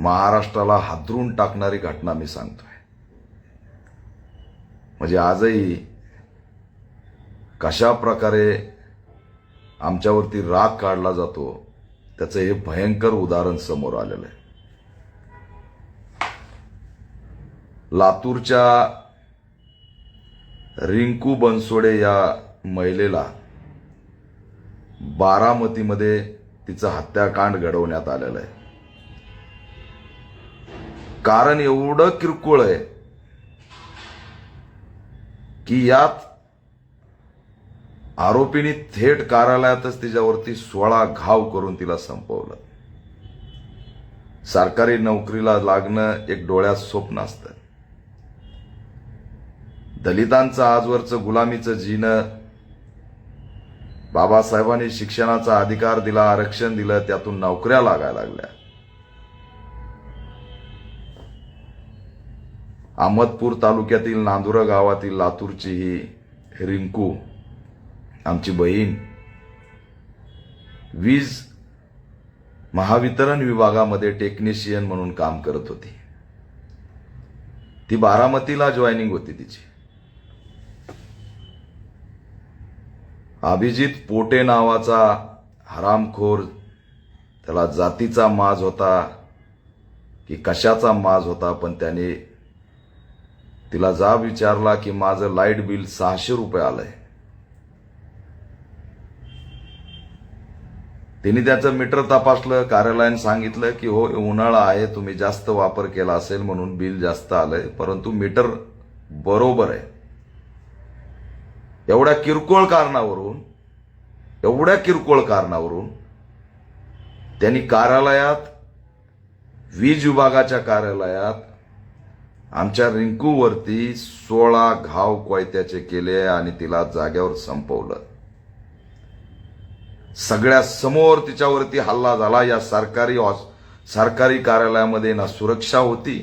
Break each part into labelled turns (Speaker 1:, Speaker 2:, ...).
Speaker 1: महाराष्ट्राला हादरून टाकणारी घटना मी सांगतोय. म्हणजे आजही कशा प्रकारे आमच्यावरती राग काढला जातो त्याचं हे भयंकर उदाहरण समोर आलेलं आहे. लातूरच्या रिंकू बनसोडे या महिलेला बारामतीमध्ये तिचं हत्याकांड घडवण्यात आलेलं आहे. कारण एवढं किरकोळ आहे की यात आरोपींनी थेट कार्यालयातच तिच्यावरती सोळा घाव करून तिला संपवलं. सरकारी नोकरीला लागणं एक डोळ्यात स्वप्न असतं. दलितांचं आजवरचं गुलामीचं जीणं बाबासाहेबांनी शिक्षणाचा अधिकार दिला आरक्षण दिलं त्यातून नोकऱ्या लागायला लागल्या. अहमदपूर तालुक्यातील नांदुरा गावातील लातूरची ही रिंकू आमची बहीण वीज महावितरण विभागामध्ये टेक्निशियन म्हणून काम करत होती. ती बारामतीला जॉईनिंग होती तिची. अभिजित पोटे नावाचा हरामखोर त्याला जातीचा माज होता की कशाचा माज होता पण त्याने तिला जाब विचारला की माझं लाइट बिल सहाशे रुपये आलंय. तिने त्याचं मीटर तपासलं कार्यालयाने सांगितलं की हो उन्हाळा आहे तुम्ही जास्त वापर केला असेल म्हणून बिल जास्त आलंय परंतु मीटर बरोबर आहे. एवढ्या किरकोळ कारणावरून एवढ्या किरकोळ कारणावरून त्यांनी कार्यालयात वीज विभागाच्या कार्यालयात आमच्या रिंकूवरती सोळा घाव कोयत्याचे केले आणि तिला जाग्यावर संपवलं. सगळ्या समोर तिच्यावरती हल्ला झाला. या सरकारी सरकारी कार्यालयामध्ये ना सुरक्षा होती.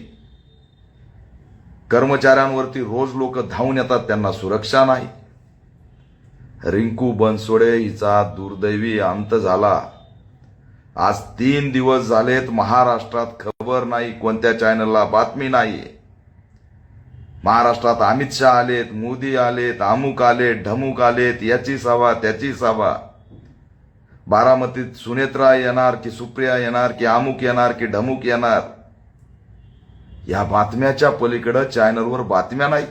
Speaker 1: कर्मचाऱ्यांवरती रोज लोक धावून येतात त्यांना सुरक्षा नाही. रिंकू बनसोडे हिचा दुर्दैवी अंत झाला. आज तीन दिवस झालेत महाराष्ट्रात खबर नाही कोणत्या चॅनलला बातमी नाही महाराष्ट्रात अमित शहा आलेत मोदी आलेत अमुक आलेत ढमुक आलेत याची सभा त्याची सभा. बारामतीत सुनेत्रा येणार की सुप्रिया येणार की अमुक येणार की ढमुक येणार? या बातम्याच्या पलीकडं चॅनलवर बातम्या नाहीत.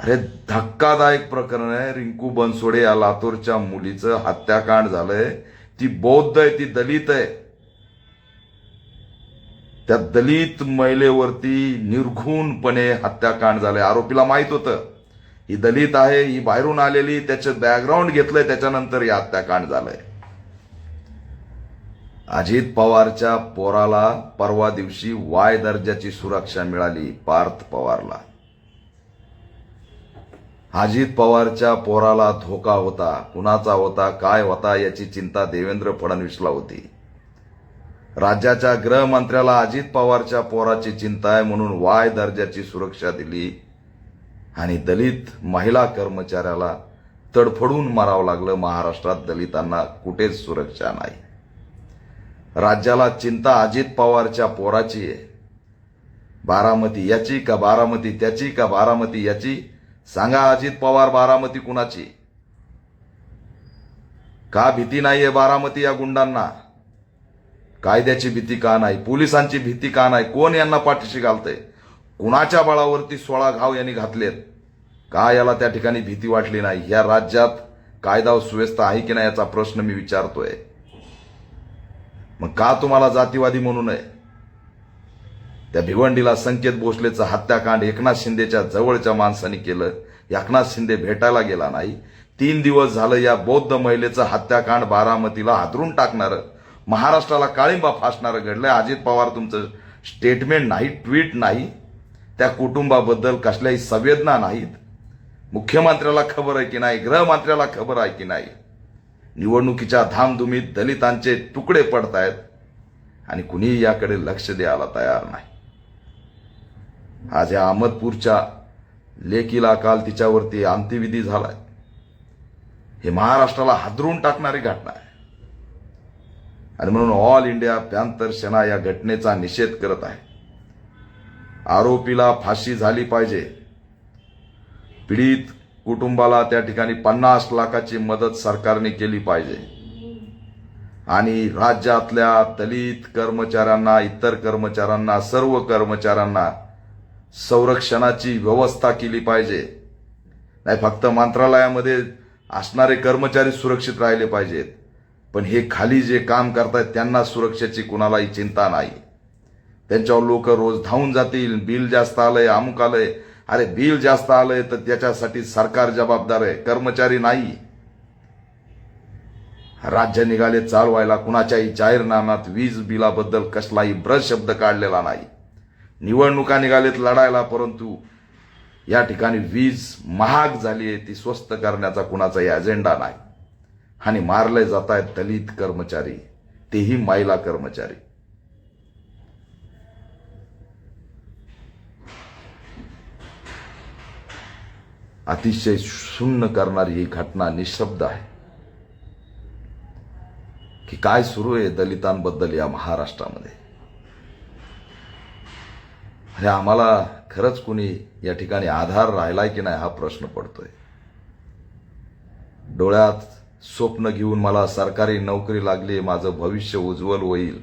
Speaker 1: अरे धक्कादायक प्रकरण आहे. रिंकू बनसोडे या लातूरच्या मुलीचं हत्याकांड झालंय. ती बौद्ध आहे ती दलित आहे. त्या दलित महिलेवरती निर्घुणपणे हत्याकांड झालंय. आरोपीला माहीत होतं. ही दलित आहे ही बाहेरून आलेली त्याचं बॅकग्राऊंड घेतलंय त्याच्यानंतर हे हत्याकांड झालंय. अजित पवारच्या पोराला परवा दिवशी वाय दर्जाची सुरक्षा मिळाली पार्थ पवारला. अजित पवारच्या पोराला धोका होता कुणाचा होता काय होता याची चिंता देवेंद्र फडणवीसला होती. राज्याच्या गृहमंत्र्याला अजित पवारच्या पोराची चिंता आहे म्हणून वाय दर्जाची सुरक्षा दिली आणि दलित महिला कर्मचाऱ्याला तडफडून मारावं लागलं. महाराष्ट्रात दलितांना कुठेच सुरक्षा नाही. राज्याला चिंता अजित पवारच्या पोराची आहे. बारामती याची का बारामती त्याची का बारामती याची? सांगा अजित पवार बारामती कुणाची? का भीती नाहीये बारामती या गुंडांना? कायद्याची भीती का नाही पोलिसांची भीती का नाही कोण यांना पाठीशी घालतंय? कुणाच्या बळावरती सोळा घाव यांनी घातलेत? का याला त्या ठिकाणी भीती वाटली नाही? या राज्यात कायदा सुव्यवस्था आहे की नाही याचा प्रश्न मी विचारतोय. मग का तुम्हाला जातीवादी म्हणू नये? त्या भिवंडीला संकेत भोसलेचं हत्याकांड एकनाथ शिंदेच्या जवळच्या माणसाने केलं. एकनाथ शिंदे भेटायला गेला नाही. तीन दिवस झालं या बौद्ध महिलेचं हत्याकांड बारामतीला हादरून टाकणारं. महाराष्ट्राला काळिंबा फासणारं घडलंय. अजित पवार तुमचं स्टेटमेंट नाही ट्विट नाही. त्या कुटुंबाबद्दल कसल्याही संवेदना नाहीत. मुख्यमंत्र्याला खबर आहे की नाही गृहमंत्र्याला खबर आहे की नाही? निवडणुकीच्या धामधुमीत दलितांचे तुकडे पडत आहेत आणि कुणीही याकडे लक्ष द्यायला तयार नाही. आज या अहमदपूरच्या लेकीला काल तिच्यावरती अंत्यविधी झालाय. हे महाराष्ट्राला हादरून टाकणारी घटना आहे. आणि म्हणून ऑल इंडिया पॅन्थर सेना या घटनेचा निषेध करत आहे. आरोपीला फाशी झाली पाहिजे. पीडित कुटुंबाला त्या ठिकाणी पन्नास लाखाची मदत सरकारने केली पाहिजे. आणि राज्यातल्या दलित कर्मचाऱ्यांना इतर कर्मचाऱ्यांना सर्व कर्मचाऱ्यांना संरक्षणाची व्यवस्था केली पाहिजे. नाही फक्त मंत्रालयामध्ये असणारे कर्मचारी सुरक्षित राहिले पाहिजेत. पण हे खाली जे काम करतायत त्यांना सुरक्षेची कुणालाही चिंता नाही. त्यांच्यावर लोक रोज धावून जातील बिल जास्त आलंय अमुक आलंय. अरे बिल जास्त आलंय तर त्याच्यासाठी सरकार जबाबदार आहे कर्मचारी नाही. राज्य निघाले चालवायला कुणाच्याही जाहीरनाम्यात वीज बिलाबद्दल कसलाही ब्रश शब्द काढलेला नाही. निवडणुका निघालेत लढायला परंतु या ठिकाणी वीज महाग झाली आहे ती स्वस्त करण्याचा कुणाचाही अजेंडा नाही. आणि मारले जात आहेत दलित कर्मचारी तेही महिला कर्मचारी. अतिशय शून्य करणारी ही घटना निशब्द आहे. की काय सुरू आहे दलितांबद्दल या महाराष्ट्रामध्ये? अरे आम्हाला खरंच कुणी या ठिकाणी आधार राहिलाय की नाही हा प्रश्न पडतोय. डोळ्यात स्वप्न घेऊन मला सरकारी नोकरी लागली माझं भविष्य उज्ज्वल होईल.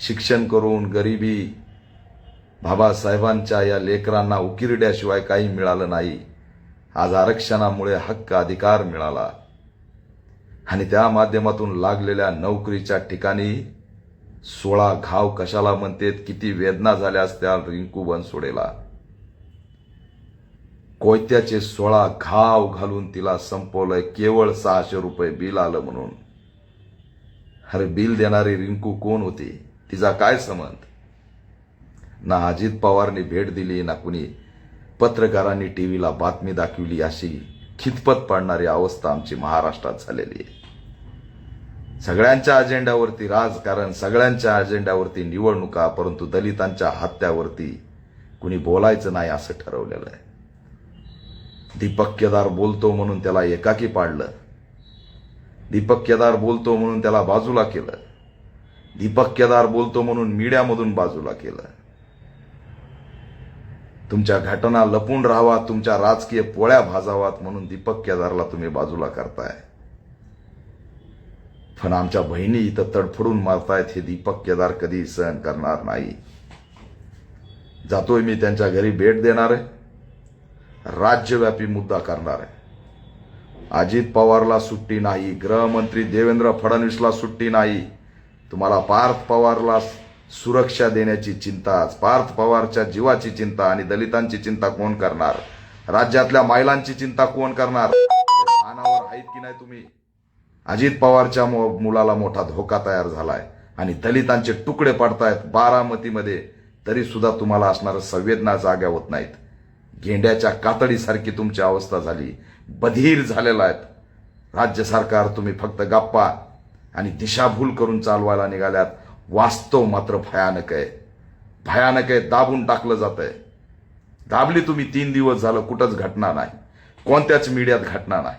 Speaker 1: शिक्षण करून गरिबी बाबासाहेबांच्या या लेकरांना उकिरड्याशिवाय काही मिळालं नाही. आज आरक्षणामुळे हक्क अधिकार मिळाला. आणि त्या माध्यमातून लागलेल्या नोकरीच्या ठिकाणी सोळा घाव कशाला म्हणतेत किती वेदना झाल्या असत्या रिंकू बनसोडेला. कोयत्याचे सोळा घाव घालून तिला संपवलंय केवळ सहाशे रुपये बिल आलं म्हणून. अरे बिल देणारी रिंकू कोण होती? तिचा काय संबंध? ना अजित पवारनी भेट दिली ना कुणी. पत्रकारांनी टीव्हीला बातमी दाखवली अशी खितपत पाडणारी अवस्था आमची महाराष्ट्रात झालेली आहे. सगळ्यांच्या अजेंड्यावरती राजकारण सगळ्यांच्या अजेंड्यावरती निवडणुका परंतु दलितांच्या हत्यावरती कुणी बोलायचं नाही असं ठरवलेलं आहे. दीपक केदार बोलतो म्हणून त्याला एकाकी पाडलं. दीपक केदार बोलतो म्हणून त्याला बाजूला केलं. दीपक केदार बोलतो म्हणून मीडियामधून बाजूला केलं. तुमच्या घटना लपून राहावा तुमच्या राजकीय पोळ्या भाजावात म्हणून दीपक केदारला तुम्ही बाजूला करताय. पण आमच्या बहिणी इथं तडफडून मारतायत हे दीपक केदार कधी सहन करणार नाही. जातोय मी त्यांच्या घरी भेट देणार. आहे राज्यव्यापी मुद्दा करणार आहे. अजित पवारला सुट्टी नाही गृहमंत्री देवेंद्र फडणवीसला सुट्टी नाही. तुम्हाला पार्थ पवारला सुरक्षा देण्याची चिंता पार्थ पवारच्या जीवाची चिंता आणि दलितांची चिंता कोण करणार? राज्यातल्या महिलांची चिंता कोण करणार? भानावर आहेत की नाही तुम्ही? अजित पवारच्या मुलाला मोठा धोका तयार झालाय आणि दलितांचे तुकडे पडतायत बारामतीमध्ये तरी सुद्धा तुम्हाला असणारं संवेदना जाग्या होत नाहीत. गेंड्याच्या कातडीसारखी तुमची अवस्था झाली. बधीर झालेला आहेत. राज्य सरकार तुम्ही फक्त गप्पा आणि दिशाभूल करून चालवायला निघाल्यात. वास्तव मात्र भयानक आहे. भयानक आहे दाबून टाकलं जात आहे दाबली तुम्ही तीन दिवस झालं कुठंच घटना नाही. कोणत्याच मीडियात घटना नाही.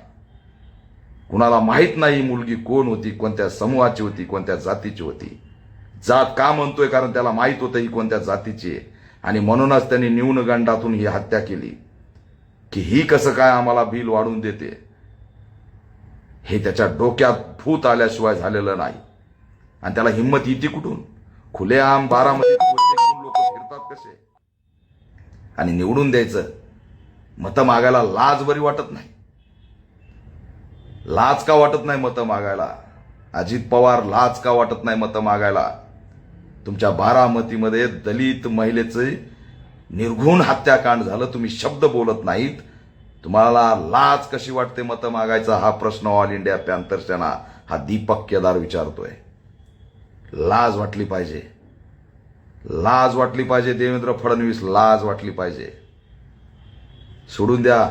Speaker 1: कुणाला माहीत नाही मुलगी कोण होती कोणत्या समूहाची होती कोणत्या जातीची होती. जात का म्हणतोय? कारण त्याला माहीत होतं ही कोणत्या जातीची आहे. आणि म्हणूनच त्यांनी न्यूनगंडातून ही हत्या केली. की ही कसं काय आम्हाला बिल वाढून देते? हे त्याच्या डोक्यात भूत आल्याशिवाय झालेलं नाही. आणि त्याला हिंमत येते कुठून? खुलेआम बारामध्ये लोक फिरतात कसे? आणि निवडून द्यायचं. मतं मागायला लाज बरी वाटत नाही. लाज का वाटत नाही मतं मागायला? अजित पवार लाज का वाटत नाही मतं मागायला? तुमच्या बारामतीमध्ये दलित महिलेचे निर्घुण हत्याकांड झालं. तुम्ही शब्द बोलत नाहीत. तुम्हाला लाज कशी वाटते मतं मागायचा हा प्रश्न ऑल इंडिया पॅन्थर हा दीपक केदार विचारतोय. लाज वाटली पाहिजे. लाज वाटली पाहिजे देवेंद्र फडणवीस लाज वाटली पाहिजे. सोडून द्या.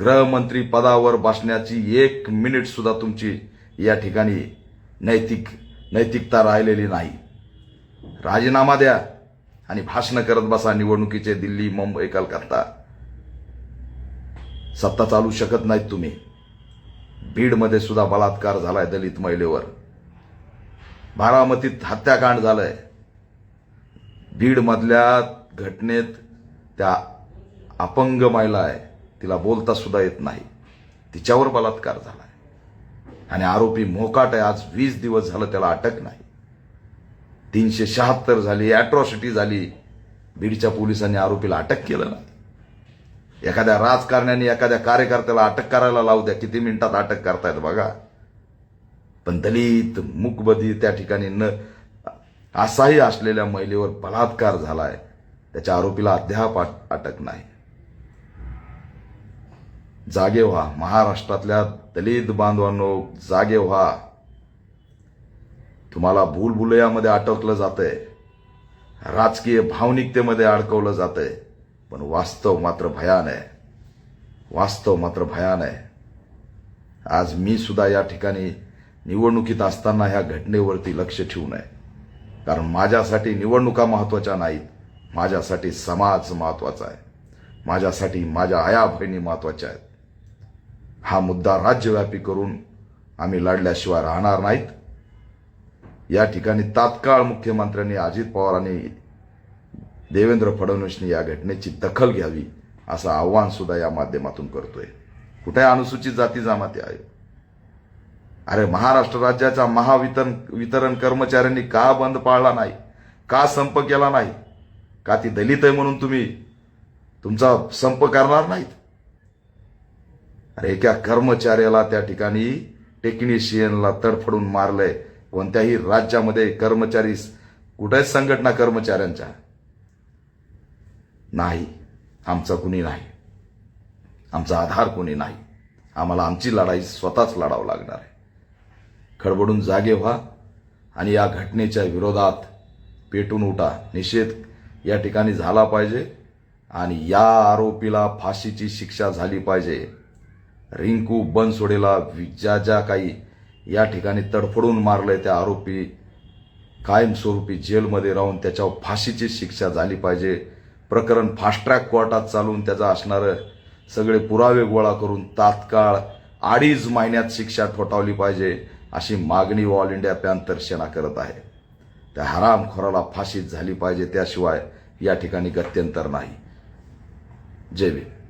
Speaker 1: गृहमंत्री पदावर बसण्याची एक मिनिट सुद्धा तुमची या ठिकाणी नैतिक नैतिकता राहिलेली नाही. राजीनामा द्या आणि भाषण करत बसा निवडणुकीचे दिल्ली मुंबई कलकत्ता. सत्ता चालू शकत नाहीत तुम्ही. बीडमध्ये सुद्धा बलात्कार झालाय दलित महिलेवर. बारामतीत हत्याकांड झालंय. बीडमधल्या घटनेत त्या अपंग महिला आहे तिला बोलता सुद्धा येत नाही. तिच्यावर बलात्कार झालाय. आणि आरोपी मोकाट आहे आज वीस दिवस झालं त्याला अटक नाही. तीनशे शहात्तर झाली ॲट्रॉसिटी झाली. बीडच्या पोलिसांनी आरोपीला अटक केलं नाही एखाद्या राजकारण्याने एखाद्या कार्यकर्त्याला अटक करायला लावू द्या. किती मिनिटात अटक करतायत बघा. पण दलित मुकबदी त्या ठिकाणी न असाही असलेल्या महिलेवर बलात्कार झालाय. त्याच्या आरोपीला अद्याप अटक नाही. जागे व्हा. महाराष्ट्रातल्या दलित बांधवांनो जागे व्हा. तुम्हाला भूलभुलयामध्ये अटकलं जातंय. राजकीय भावनिकतेमध्ये अडकवलं जातंय. पण वास्तव मात्र भयान आहे. वास्तव मात्र भयान आहे. आज मी सुद्धा या ठिकाणी निवडणुकीत असताना ह्या घटनेवरती लक्ष ठेवू नये कारण माझ्यासाठी निवडणुका महत्त्वाच्या नाहीत. माझ्यासाठी समाज महत्त्वाचा आहे. माझ्यासाठी माझ्या आया बहिणी महत्त्वाच्या आहेत. हा मुद्दा राज्यव्यापी करून आम्ही लढल्याशिवाय राहणार नाहीत. या ठिकाणी तात्काळ मुख्यमंत्र्यांनी अजित पवारांनी देवेंद्र फडणवीसनी या घटनेची दखल घ्यावी असं आव्हान सुद्धा या माध्यमातून करतोय. कुठे अनुसूचित जाती जमाती आयोग अरे महाराष्ट्र राज्याचा महावितरण वितरण कर्मचाऱ्यांनी का बंद पाळला नाही? का संप केला नाही? का ती दलित आहे म्हणून तुम्ही तुमचा संप करणार नाहीत? अरे एका कर्मचाऱ्याला त्या ठिकाणी टेक्निशियनला तडफडून मारलंय. कोणत्याही राज्यामध्ये कर्मचारी कुठेच संघटना कर्मचाऱ्यांच्या नाही. आमचा कुणी नाही. आमचा आधार कोणी नाही. आम्हाला आमची लढाई स्वतःच लढावं लागणार आहे. खडबडून जागे व्हा आणि या घटनेच्या विरोधात पेटून उठा. निषेध या ठिकाणी झाला पाहिजे आणि या आरोपीला फाशीची शिक्षा झाली पाहिजे. रिंकू बनसोडेला ज्या ज्या काही या ठिकाणी तडफडून मारलंय त्या आरोपी. कायमस्वरूपी जेलमध्ये राहून त्याच्यावर फाशीची शिक्षा झाली पाहिजे. प्रकरण फास्ट ट्रॅक कोर्टात चालून त्याचा असणारं सगळे पुरावे गोळा करून तात्काळ अडीच महिन्यात शिक्षा ठोठावली पाहिजे अशी मागणी ऑल इंडिया पॅन्थर सेना करत आहे. त्या हरामखोराला फाशीच झाली पाहिजे त्याशिवाय या ठिकाणी गत्यंतर नाही. जय भीम.